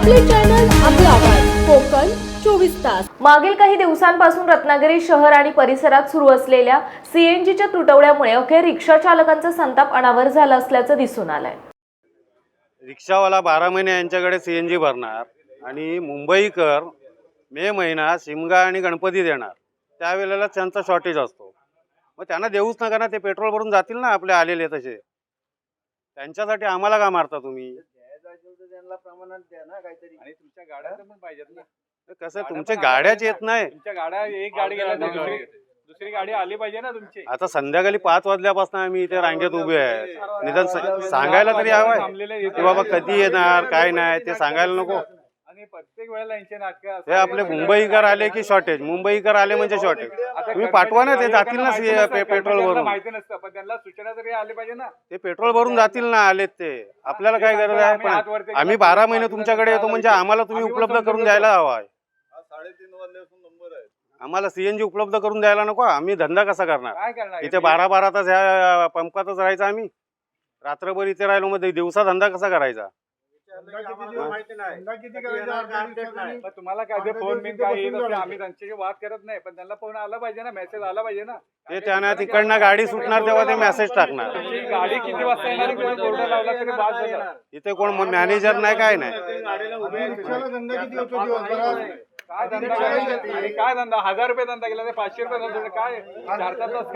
आपले चॅनल आपला आवाज. कोकण चोवीस तास. मागील काही दिवसांपासून रत्नागिरी शहर आणि परिसरात सुरू असलेल्या सीएनजीच्या तुटवड्यामुळे अखेर रिक्षा चालकांचा संताप अनावर झाला असल्याचं दिसून आलंय. रिक्षावाला बारा महिने यांच्याकडे सीएनजी भरणार आणि मुंबईकर मे महिना शिमगा आणि गणपती देणार. त्यावेळेला त्यांचा शॉर्टेज असतो. मग त्यांना देऊच नका ना ते पेट्रोल भरून जातील ना आपले आलेले तसे. त्यांच्यासाठी आम्हाला का मारता तुम्ही? आणि तुमच्या गाड्या पण पाहिजेत ना. कसं तुमच्या गाड्याच येत नाही. तुमच्या गाड्या एक गाडी गेल्या तर दुसरी दुसरी गाडी आली पाहिजे ना तुमची. आता संध्याकाळी पाच वाजल्यापासून आम्ही इथे रांगेत उभे आहे. निदान स- सांगायला तरी हवंय थांबलेले की बाबा कधी येणार काय नाही ते सांगायला नको. आणि प्रत्येक वेळेला यांचे नाटक हे आपले मुंबईकर आले की शॉर्टेज मुंबईकर आले म्हणजे शॉर्टेज तुम्ही पाठवा ना ते जातील ना सी- पे- पेट्रोल भरून माहिती नसतं पण त्यांना सूचना तरी आली पाहिजे ना. ते पेट्रोल भरून जातील ना आलेत ते. आपल्याला काय गरज आहे? पण आम्ही बारा महिने तुमच्याकडे येतो म्हणजे आम्हाला तुम्ही उपलब्ध करून द्यायला हवा आहे. आम्हाला सीएनजी उपलब्ध करून द्यायला नको. आम्ही धंदा कसा करणार? काय करणार? इथे बारा बारा तास ह्या पंपातच राहायचं आम्ही. रात्रभर इथे राहिलो मध्ये दिवसा धंदा कसा करायचा? मग तुम्हाला काय ते फोन बिन काय येत असते आम्ही त्यांच्याशी वाद करत नाही पण त्यांना फोन आला पाहिजे ना मेसेज आला पाहिजे ना. ते त्यांना तिकडनं गाडी सुटणार तेव्हा ते मेसेज टाकणार. तुमची गाडी किती वाजता येणार किंवा बोर्ड लावला तरी बाद झालं. इथे कोण मॅनेजर नाही काय नाही. काय धंदा केला? आणि काय धंदा? हजार रुपये धंदा केला ते पाचशे रुपये धंदा केला. काय? चार चार तास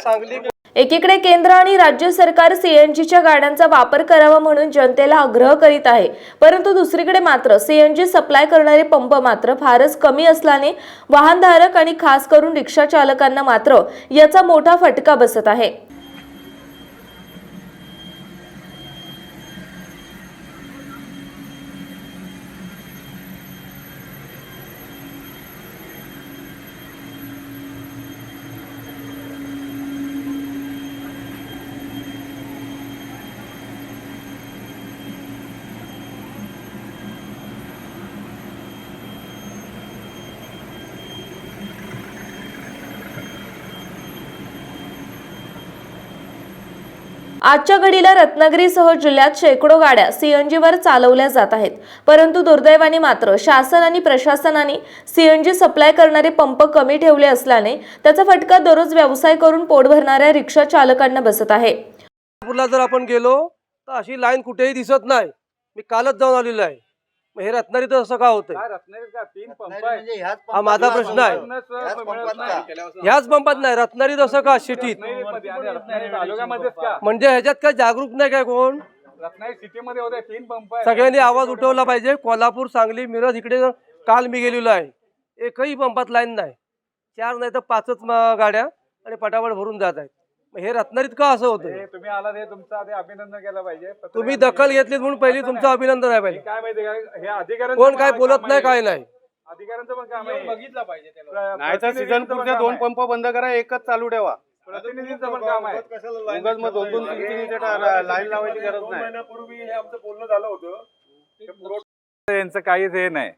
का एकीकडे केंद्र आणि राज्य सरकार सीएनजीच्या गाड्यांचा वापर करावा म्हणून जनतेला आग्रह करीत आहे. परंतु दुसरीकडे मात्र सीएनजी सप्लाय करणारे पंप मात्र फारच कमी असल्याने वाहनधारक आणि खास करून रिक्षा चालकांना मात्र याचा मोठा फटका बसत आहे. आजच्या घडीला रत्नागिरीसह जिल्ह्यात शेकडो गाड्या सीएनजीवर चालवल्या जात आहेत. परंतु दुर्दैवाने मात्र शासन आणि प्रशासनाने सीएनजी सप्लाय करणारे पंप कमी ठेवले असल्याने त्याचा फटका दररोज व्यवसाय करून पोट भरणाऱ्या रिक्षा चालकांना बसत आहे. नागपूरला जर आपण गेलो तर अशी लाईन कुठेही दिसत नाही. मी कालच जाऊन आलेलो आहे. मग हे रत्नागिरीत असं का होतंय? काय रत्नागिरीत का तीन पंप आहे हा माझा प्रश्न आहे. पूर्णच मिळत नाही. ह्याच पंपात नाही. रत्नागिरीत असं का सिटीत रत्नागिरीमध्ये आणि रत्नागिरी तालुक्यामध्येच का? म्हणजे ह्याच्यात काय जागरूक नाही काय कोण? रत्नागिरी सिटीमध्ये होते तीन पंप सगळ्यांनी आवाज उठवला पाहिजे. कोल्हापूर सांगली मिरज इकडे काल मी गेलेलो आहे. एकही पंपात लाईन नाही. चार नाही तर पाचच म- गाड्या आणि पटापट भरून जात आहेत. हे रत्नागिरीत का असं होतं हे तुम्ही आला ते तुमचं आधी अभिनंदन केलं पाहिजे तुम्ही दखल घेतलीत म्हणून पहिली तुमचं अभिनंदन आहे हे पाहिजे काय माहिती का हे अधिकाऱ्यांचं कोण पण काय काम बोलत आहे. नाही काय नाही अधिकाऱ्यांचं पण काम आहे बघितलं पाहिजे नाही तर दोन पंप बंद करा एकच चालू ठेवा प्रतिनिधींचं पण काम आहे उगाच मग दोन दोन तीन तीन इथे टा- लाईन लावायची गरज नाही यांचं काहीच हे नाही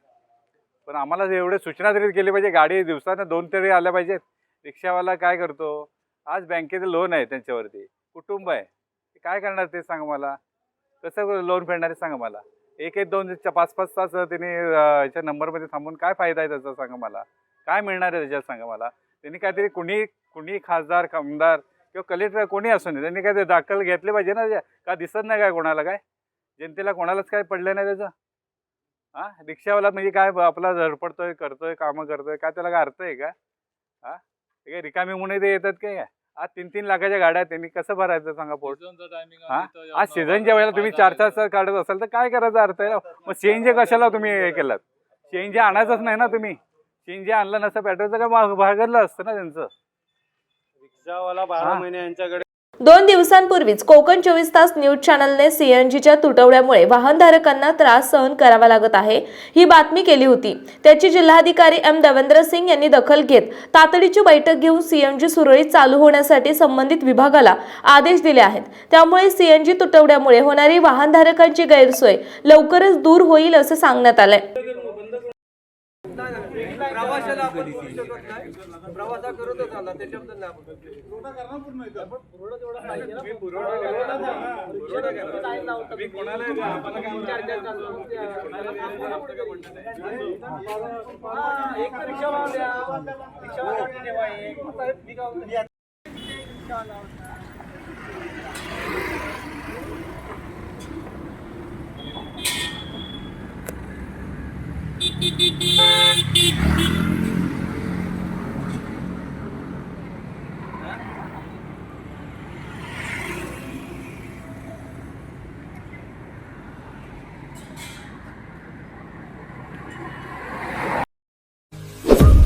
पण आम्हाला एवढे सूचना तरी केली पाहिजे गाडी दिवसानं दोन तरी आल्या पाहिजेत रिक्षावाला काय करतो आज बँकेचं लोन आहे त्यांच्यावरती. कुटुंब आहे. ते काय करणार ते सांगा मला. कसं लोन फेडणार आहे सांगा मला. एक एक दोन पाच पाच तास त्यांनी याच्या नंबरमध्ये थांबून काय फायदा आहे त्याचा सांगा मला. काय मिळणार आहे त्याच्यात सांगा मला. त्यांनी काहीतरी कुणी कुणी खासदार आमदार किंवा कलेक्टर कोणी असू नये. त्यांनी काय दाखल घेतले पाहिजे ना. का दिसत नाही काय कोणाला काय? जनतेला कोणालाच काय पडलं नाही त्याचं? हा? रिक्षावाला म्हणजे काय? आपला झडपडतोय करतोय कामं करतोय. काय त्याला काय अर्थ आहे का? हा? ते काय रिकामी म्हणून ते येतात काय? आज तीन तीन लाखाच्या गाड्या आहेत, त्यांनी कसं भरायचं सांगा पोट? हा? आज सीझनच्या वेळेला तुम्ही चार चार तास काढत असाल तर काय करायचा अर्थ आहे? ना मग सीएनजी कशाला तुम्ही हे केलात? सीएनजी आणायचंच नाही ना तुम्ही. सीएनजी आणलं नसतं पेट्रोलचं काय भाग- भागलं असतं ना त्यांचं? रिक्षावाला बारा. महिने यांच्याकडे दोन दिवसांपूर्वीच कोकण चोवीस तास न्यूज चॅनलने सीएनजीच्या तुटवड्यामुळे वाहनधारकांना त्रास सहन करावा लागत आहे ही बातमी केली होती. त्याची जिल्हाधिकारी एम देवेंद्र सिंग यांनी दखल घेत तातडीची बैठक घेऊन सीएनजी सुरळीत चालू होण्यासाठी संबंधित विभागाला आदेश दिले आहेत. त्यामुळे सीएनजी तुटवड्यामुळे होणारी वाहनधारकांची गैरसोय लवकरच दूर होईल असं सांगण्यात आलंय. रिक्षाला आपण बोलू शकत नाही. प्रवास हा करतच आला त्याच्याबद्दल नाही आपण. एक रिक्षावाला. रिक्षावाल्यासाठी ठेवा एक.